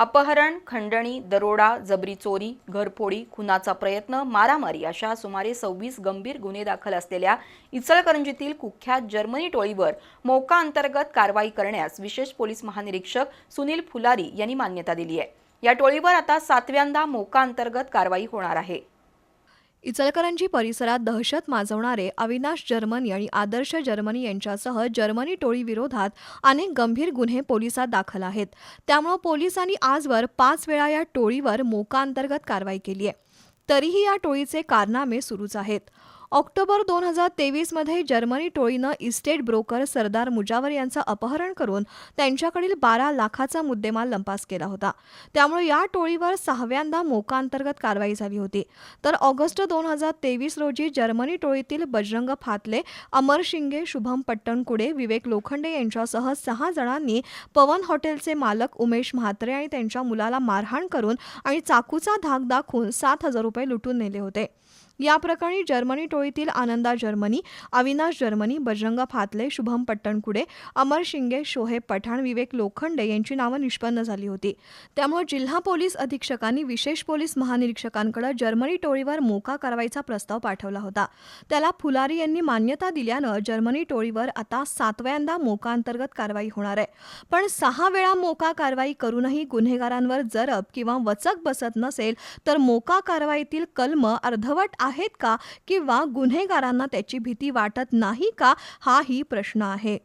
अपहरण खंडणी दरोडा जबरी चोरी घरफोडी खुनाचा प्रयत्न मारामारी अशा सुमारे सव्वीस गंभीर गुन्हे दाखल असलेल्या इचलकरंजीतील कुख्यात जर्मनी टोळीवर मोका अंतर्गत कारवाई करण्यास विशेष पोलीस महानिरीक्षक सुनील फुलारी यांनी मान्यता दिली आहे. या टोळीवर आता सातव्यांदा मोका अंतर्गत कारवाई होणार आहे. इचलकरंजी परिसरात दहशत माजवणारे अविनाश जर्मनी आणि आदर्श जर्मनी यांच्यासह जर्मनी टोळीविरोधात अनेक गंभीर गुन्हे पोलिसात दाखल आहेत. त्यामुळे पोलिसांनी आजवर पाच वेळा या टोळीवर मोका अंतर्गत कारवाई केली आहे. तरीही या टोळीचे कारनामे सुरूच आहेत. ऑक्टोबर दोन हजार तेवीसमध्ये जर्मनी टोळीनं इस्टेट ब्रोकर सरदार मुजावर यांचं अपहरण करून त्यांच्याकडील बारा लाखाचा मुद्देमाल लंपास केला होता. त्यामुळे या टोळीवर सहाव्यांदा मोकांतर्गत कारवाई झाली होती. तर ऑगस्ट दोन हजार तेवीस रोजी जर्मनी टोळीतील बजरंग फातले अमर शिंगे शुभम पट्टणकुडे विवेक लोखंडे यांच्यासह सहा जणांनी पवन हॉटेलचे मालक उमेश म्हात्रे आणि त्यांच्या मुलाला मारहाण करून आणि चाकूचा धाक दाखवून सात हजार रुपये लुटून नेले होते. या प्रकरणी जर्मनी टोळीतील आनंदा जर्मनी अविनाश जर्मनी बजरंग फातले शुभम पट्टणकुडे अमर शिंगे शोहेब पठाण विवेक लोखंडे यांची नावं निष्पन्न झाली होती. त्यामुळे जिल्हा पोलीस अधीक्षकांनी विशेष पोलीस महानिरीक्षकांकडे जर्मनी टोळीवर मोका कारवाईचा प्रस्ताव पाठवला होता. त्याला फुलारी यांनी मान्यता दिल्यानं जर्मनी टोळीवर आता सातव्यांदा मोका अंतर्गत कारवाई होणार आहे. पण सहा वेळा मोका कारवाई करूनही गुन्हेगारांवर जरब किंवा वचक बसत नसेल तर मोका कारवाईतील कलम अर्धवट आहेत का? किंवा गुन्हेगारांना त्याची भीती वाटत नाही का? हाही प्रश्न आहे.